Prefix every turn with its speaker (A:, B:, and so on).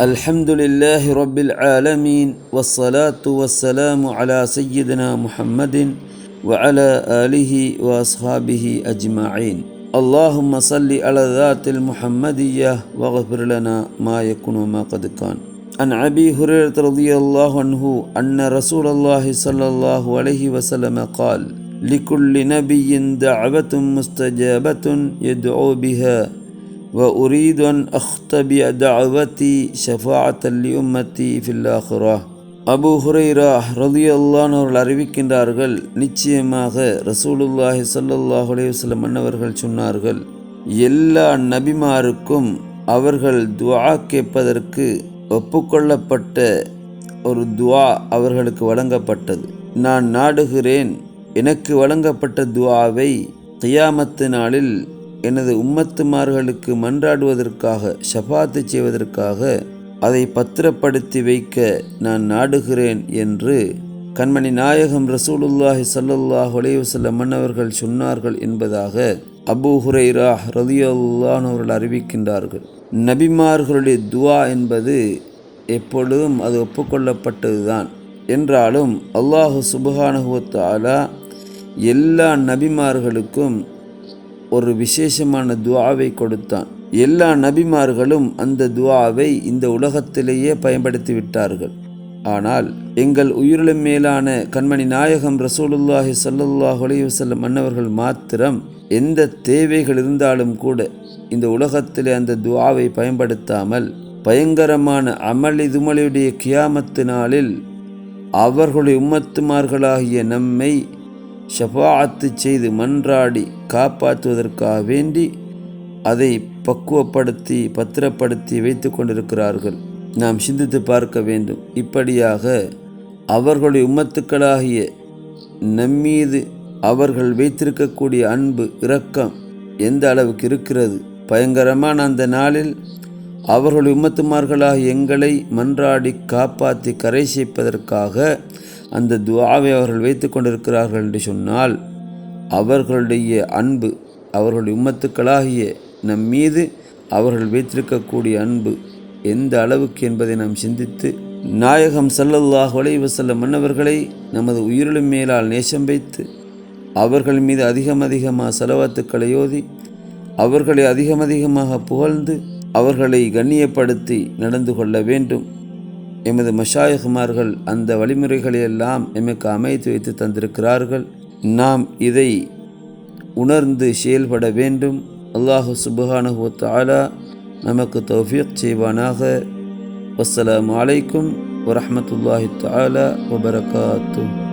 A: الحمد لله رب العالمين والصلاة والسلام على سيدنا محمد وعلى آله وأصحابه أجمعين. اللهم صل على ذات المحمدية واغفر لنا ما يكون وما قد كان. عن أبي هريرة رضي الله عنه أن رسول الله صلى الله عليه وسلم قال لكل نبي دعوة مستجابة يدعو بها. وأريد أن أختبئ دعوتي شفاعة لأمتي في الآخرة அபு ஹுரைரா ரதியல்லான் அவர்கள் அறிவிக்கின்றார்கள் நிச்சயமாக ரசூலுல்லாஹி ஸல்லல்லாஹு அலைஹி வஸல்லம் மன்னவர்கள் சொன்னார்கள் எல்லா நபிமாருக்கும் அவர்கள் துஆ கேட்பதற்கு ஒப்புக்கொள்ளப்பட்ட ஒரு துஆ அவர்களுக்கு வழங்கப்பட்டது நான் நாடுகிறேன் எனக்கு வழங்கப்பட்ட துஆவை கியாமத்து நாளில் எனது உம்மத்துமார்களுக்கு மன்றாடுவதற்காக ஷபாத்து செய்வதற்காக அதை பத்திரப்படுத்தி வைக்க நான் நாடுகிறேன் என்று கண்மணி நாயகம் ரசூலுல்லாஹி ஸல்லல்லாஹு அலைஹி மன்னவர்கள் சொன்னார்கள் என்பதாக அபூ ஹுரைரா ரலியல்லாஹு அவர்கள் அறிவிக்கின்றார்கள். நபிமார்களுடைய துவா என்பது எப்பொழுதும் அது ஒப்புக்கொள்ளப்பட்டதுதான். என்றாலும் அல்லாஹு சுபஹானஹு எல்லா நபிமார்களுக்கும் ஒரு விசேஷமான துவாவை கொடுத்தான். எல்லா நபிமார்களும் அந்த துவாவை இந்த உலகத்திலேயே பயன்படுத்தி விட்டார்கள். ஆனால் எங்கள் உயிரிலும் மேலான கண்மணி நாயகம் ரசூலுல்லாஹி சல்லுல்லாஹ் அலையுசல்லம் மன்னவர்கள் மாத்திரம் எந்த தேவைகள் இருந்தாலும் கூட இந்த உலகத்திலே அந்த துவாவை பயன்படுத்தாமல் பயங்கரமான அமளி துமலியுடைய கியாமத்து நாளில் அவர்களுடைய உம்மத்துமார்களாகிய நம்மை ஷபாத்து செய்து மன்றாடி காப்பாற்றுவதற்காக வேண்டி அதை பக்குவப்படுத்தி பத்திரப்படுத்தி வைத்து கொண்டிருக்கிறார்கள். நாம் சிந்தித்து பார்க்க வேண்டும். இப்படியாக அவர்களுடைய உம்மத்துக்களாகிய நம்மீது அவர்கள் வைத்திருக்கக்கூடிய அன்பு இரக்கம் எந்த அளவுக்கு இருக்கிறது? பயங்கரமான அந்த நாளில் அவர்களுடைய உம்மத்துமார்களாக எங்களை மன்றாடி காப்பாற்றி கரை சேர்ப்பதற்காக அந்த துவாவை அவர்கள் வைத்து கொண்டிருக்கிறார்கள் என்று சொன்னால் அவர்களுடைய அன்பு அவர்களுடைய உம்மத்துக்களாகிய நம் மீது அவர்கள் வைத்திருக்கக்கூடிய அன்பு எந்த அளவுக்கு என்பதை நாம் சிந்தித்து நாயகம் சல்லல்லாஹ் அலைஹி செல்ல மன்னவர்களை நமது உயிரிலும் மேலால் நேசம் வைத்து அவர்கள் மீது அதிகம் அதிகமாக செலவாத்துக்களை ஓதி அவர்களை அதிகம் அதிகமாக புகழ்ந்து அவர்களை கண்ணியப்படுத்தி நடந்து கொள்ள வேண்டும். எமது மஷாயகுமார்கள் அந்த வழிமுறைகளையெல்லாம் எமக்கு அமைத்து வைத்து தந்திருக்கிறார்கள். நாம் இதை உணர்ந்து செயல்பட வேண்டும். அல்லாஹு சுபஹானஹு தாலா நமக்கு தௌஃபீக் செய்வானாக. வசலாம் அலைக்கும் வரமத்துல்லாஹி தாலா வபரகாத்துஹ்.